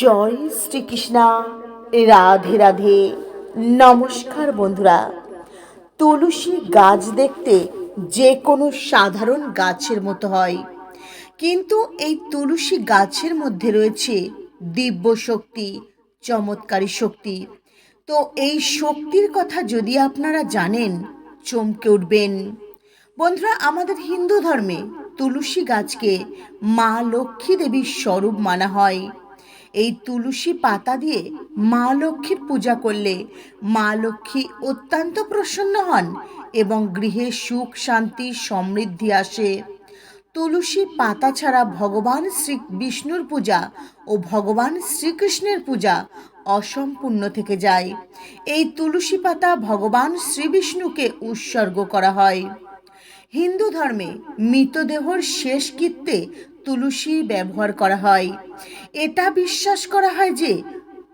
জয় শ্রীকৃষ্ণা। রাধে রাধে। নমস্কার বন্ধুরা। তুলসী গাছ দেখতে যে কোনো সাধারণ গাছের মতো হয়। কিন্তু এই তুলসী গাছের মধ্যে রয়েছে দিব্য শক্তি, চমৎকারী শক্তি। তো এই শক্তির কথা যদি আপনারা জানেন, চমকে উঠবেন। বন্ধুরা, আমাদের হিন্দু ধর্মে তুলসী গাছকে মা লক্ষ্মী দেবীর স্বরূপ মানা হয়। এই তুলসী পাতা দিয়ে মা লক্ষ্মীর পূজা করলে মা লক্ষ্মী অত্যন্ত প্রসন্ন হন এবং গৃহে সুখ, শান্তি, সমৃদ্ধি আসে। তুলসী পাতা ছাড়া ভগবান শ্রী বিষ্ণুর পূজা ও ভগবান শ্রীকৃষ্ণের পূজা অসম্পূর্ণ থেকে যায়। এই তুলসী পাতা ভগবান শ্রীবিষ্ণুকে উৎসর্গ করা হয়। হিন্দু ধর্মে মৃতদেহর শেষ শেষকৃত্যে তুলসী ব্যবহার করা হয়। এটা বিশ্বাস করা হয় যে,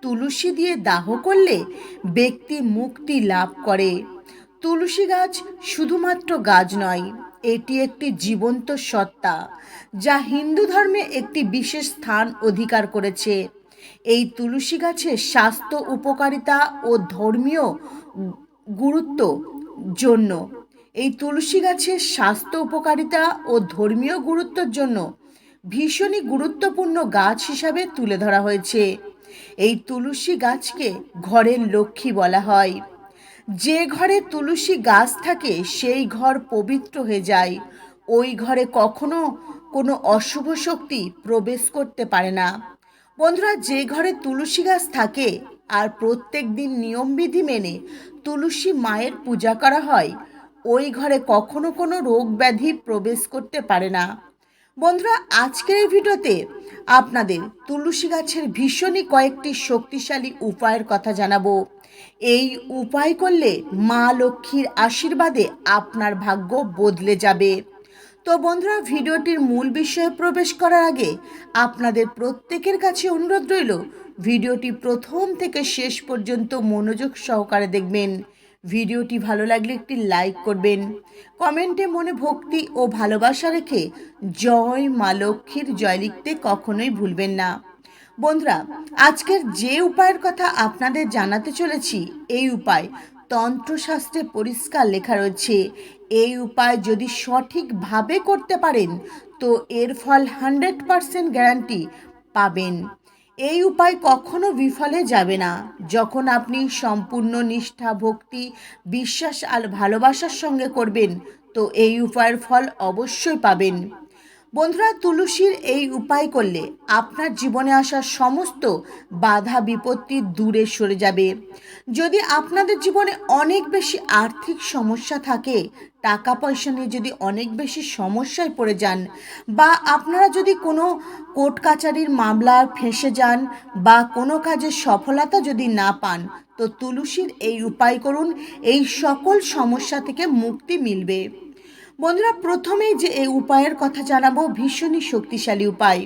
তুলসী দিয়ে দাহ করলে ব্যক্তি মুক্তি লাভ করে। তুলসী গাছ শুধুমাত্র গাছ নয়, এটি একটি জীবন্ত সত্তা, যা হিন্দু ধর্মে একটি বিশেষ স্থান অধিকার করেছে। এই তুলসী গাছের স্বাস্থ্য, উপকারিতা ও ধর্মীয় গুরুত্ব জন্য। এই তুলসী গাছের স্বাস্থ্য, উপকারিতা ও ধর্মীয় গুরুত্বের জন্য ভীষণই গুরুত্বপূর্ণ গাছ হিসাবে তুলে ধরা হয়েছে। এই তুলসী গাছকে ঘরের লক্ষ্মী বলা হয়। যে ঘরে তুলসী গাছ থাকে, সেই ঘর পবিত্র হয়ে যায়। ওই ঘরে কখনো কোনো অশুভ শক্তি প্রবেশ করতে পারে না। বন্ধুরা, যে ঘরে তুলসী গাছ থাকে, আর প্রত্যেক দিন নিয়মবিধি মেনে তুলসী মায়ের পূজা করা হয়, ওই ঘরে কখনো কোনো রোগ ব্যাধি প্রবেশ করতে পারে না। বন্ধুরা, আজকের এই ভিডিওতে আপনাদের তুলসী গাছের ভীষণই কয়েকটি শক্তিশালী উপায়ের কথা জানাব। এই উপায় করলে মা লক্ষ্মীর আশীর্বাদে আপনার ভাগ্য বদলে যাবে। তো বন্ধুরা, ভিডিওটির মূল বিষয়ে প্রবেশ করার আগে আপনাদের প্রত্যেকের কাছে অনুরোধ রইল, ভিডিওটি প্রথম থেকে শেষ পর্যন্ত মনোযোগ সহকারে দেখবেন। ভিডিওটি ভালো লাগলে একটি লাইক করবেন। কমেন্টে মনে ভক্তি ও ভালোবাসা রেখে জয় মা লক্ষ্মীর জয় লিখতে কখনোই ভুলবেন না। বন্ধুরা, আজকের যে উপায়ের কথা আপনাদের জানাতে চলেছি, এই উপায় তন্ত্রশাস্ত্রে পরিষ্কার লেখা রয়েছে। এই উপায় যদি সঠিকভাবে করতে পারেন, তো এর ফল হান্ড্রেড পারসেন্ট গ্যারান্টি পাবেন। এই উপায় কখনো বিফলে যাবে না। যখন আপনি সম্পূর্ণ নিষ্ঠা, ভক্তি, বিশ্বাস আর ভালোবাসার সঙ্গে করবেন, তো এই উপায়ের ফল অবশ্যই পাবেন। বন্ধুরা, তুলসীর এই উপায় করলে আপনার জীবনে আসা সমস্ত বাধা, বিপত্তি দূরে সরে যাবে। যদি আপনাদের জীবনে অনেক বেশি আর্থিক সমস্যা থাকে টাকা পয়সা নিয়ে যদি অনেক বেশি সমস্যায় পড়ে যান বা আপনারা যদি কোনো কোর্ট কাচারির মামলা ফেঁসে যান বা কোনো কাজে সফলতা যদি না পান, তো তুলসীর এই উপায় করুন, এই সকল সমস্যা থেকে মুক্তি মিলবে। বন্ধুরা, প্রথমেই যে এই উপায়ের কথা জানাব, ভীষণই শক্তিশালী উপায়।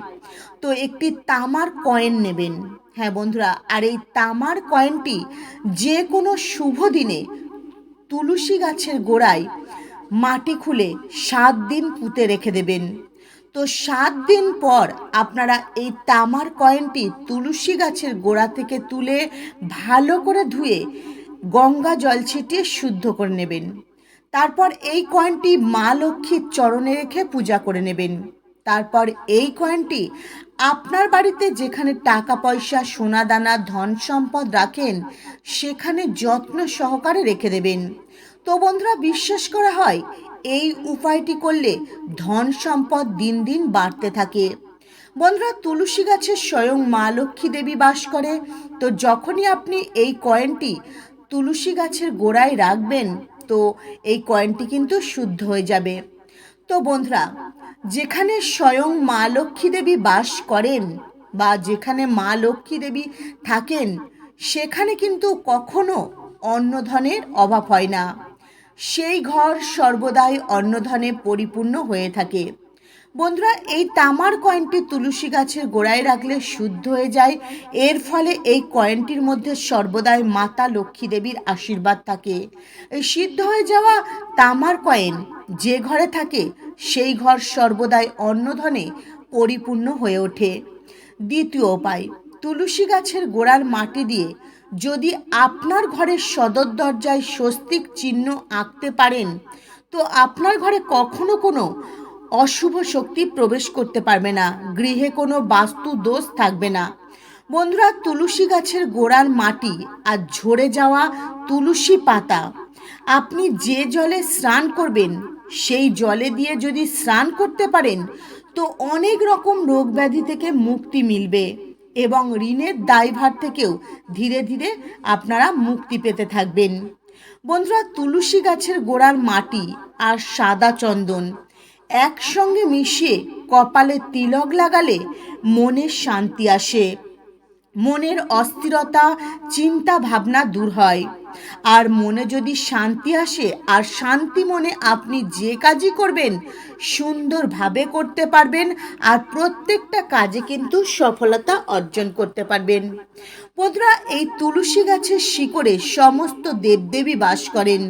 তো একটি তামার কয়েন নেবেন। হ্যাঁ বন্ধুরা, আর এই তামার কয়েনটি যে কোনো শুভ দিনে তুলসী গাছের গোড়ায় মাটি খুলে সাত দিন পুঁতে রেখে দেবেন। তো সাত দিন পর আপনারা এই তামার কয়েনটি তুলসী গাছের গোড়া থেকে তুলে ভালো করে ধুয়ে গঙ্গা জল ছিটিয়ে শুদ্ধ করে নেবেন। তারপর এই কয়েনটি মা লক্ষ্মীর চরণে রেখে পূজা করে নেবেন। তারপর এই কয়েনটি আপনার বাড়িতে যেখানে টাকা পয়সা, সোনা দানা, ধন সম্পদ রাখেন, সেখানে যত্ন সহকারে রেখে দেবেন। তো বন্ধুরা বিশ্বাস করা হয়, এই উপায়টি করলে ধন সম্পদ দিন দিন বাড়তে থাকে। বন্ধুরা তুলসী গাছে স্বয়ং মা লক্ষ্মী দেবী বাস করে, তো যখনই আপনি এই কয়েনটি তুলসী গাছের গোড়ায় রাখবেন, তো এই কয়েনটি কিন্তু শুদ্ধ হয়ে যাবে। তো বন্ধুরা, যেখানে স্বয়ং মা লক্ষ্মী দেবী বাস করেন বা যেখানে মা লক্ষ্মী দেবী থাকেন, সেখানে কিন্তু কখনো অন্নধনের অভাব হয় না। সেই ঘর সর্বদাই অন্নধনে পরিপূর্ণ হয়ে থাকে। বন্ধুরা, এই তামার কয়েনটি তুলসী গাছের গোড়ায় রাখলে শুদ্ধ হয়ে যায়। এর ফলে এই কয়েনটির মধ্যে সর্বদাই মাতা লক্ষ্মী দেবীর আশীর্বাদ থাকে। এই সিদ্ধ হয়ে যাওয়া তামার কয়েন যে ঘরে থাকে, সেই ঘর সর্বদাই অন্নধনে পরিপূর্ণ হয়ে ওঠে। দ্বিতীয় উপায়, তুলসী গাছের গোড়ার মাটি দিয়ে যদি আপনার ঘরের সদর দরজায় স্বস্তিক চিহ্ন আঁকতে পারেন, তো আপনার ঘরে কখনো কোনো অশুভ শক্তি প্রবেশ করতে পারবে না, গৃহে কোনো বাস্তু দোষ থাকবে না। বন্ধুরা, তুলসী গাছের গোড়ার মাটি আর ঝরে যাওয়া তুলসী পাতা, আপনি যে জলে স্নান করবেন, সেই জলে দিয়ে যদি স্নান করতে পারেন, তো অনেক রকম রোগ ব্যাধি থেকে মুক্তি মিলবে। এবং ঋণের দায়ভার থেকেও ধীরে ধীরে আপনারা মুক্তি পেতে থাকবেন। বন্ধুরা, তুলসী গাছের গোড়ার মাটি আর সাদা চন্দন একসঙ্গে মিশিয়ে কপালে তিলক লাগালে মনে শান্তি আসে। মনের অস্থিরতা, চিন্তা ভাবনা দূর হয়। আর মনে যদি শান্তি আসে, আর শান্তি মনে আপনি যে কাজই করবেন, সুন্দরভাবে করতে পারবেন, আর প্রত্যেকটা কাজে কিন্তু সফলতা অর্জন করতে পারবেন। বন্ধুরা এই তুলসী গাছের শিকড়ে সমস্ত দেবদেবী বাস করেন।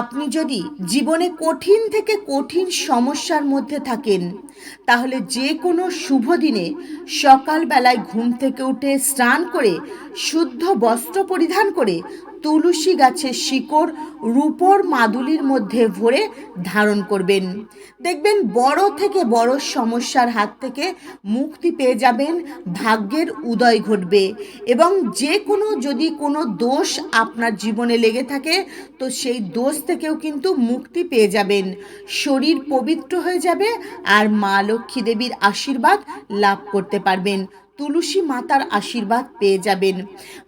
আপনি যদি জীবনে কঠিন থেকে কঠিন সমস্যার মধ্যে থাকেন, তাহলে যে কোনো শুভ দিনে সকালবেলায় ঘুম থেকে উঠে স্নান করে, শুদ্ধ বস্ত্র পরিধান করে তুলসী গাছের শিকড় রূপর মাদুলির মধ্যে ভরে ধারণ করবেন। দেখবেন বড় থেকে বড় সমস্যার হাত থেকে মুক্তি পেয়ে যাবেন, ভাগ্যের উদয় ঘটবে এবং যে কোনো যদি কোনো দোষ আপনার জীবনে লেগে থাকে, তো সেই দোষ থেকেও কিন্তু মুক্তি পেয়ে যাবেন। শরীর পবিত্র হয়ে যাবে আর মা লক্ষ্মী দেবীর আশীর্বাদ লাভ করতে পারবেন। তুলসী মাতার আশীর্বাদ পেয়ে যাবেন।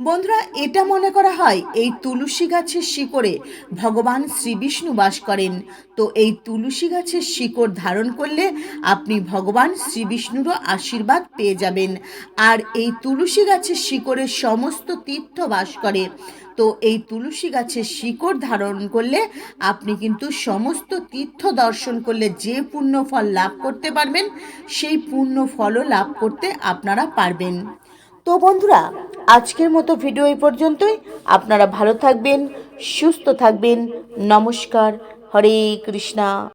বন্ধুরা, এটা মনে করা হয়, এই তুলসী গাছের শিকড়ে ভগবান শ্রীবিষ্ণু বাস করেন। তো এই তুলসী গাছের শিকড় ধারণ করলে আপনি ভগবান শ্রীবিষ্ণুরও আশীর্বাদ পেয়ে যাবেন। আর এই তুলসী গাছের শিকড়ে সমস্ত তীর্থ বাস করে। তো এই তুলসী গাছের শিকড় ধারণ করলে আপনি কিন্তু সমস্ত তীর্থ দর্শন করলে যে পূর্ণ ফল লাভ করতে পারবেন, সেই পূর্ণ ফলও লাভ করতে আপনারা পারবেন। তো বন্ধুরা, আজকের মতো ভিডিও এই পর্যন্তই। আপনারা ভালো থাকবেন, সুস্থ থাকবেন। নমস্কার। হরে কৃষ্ণা।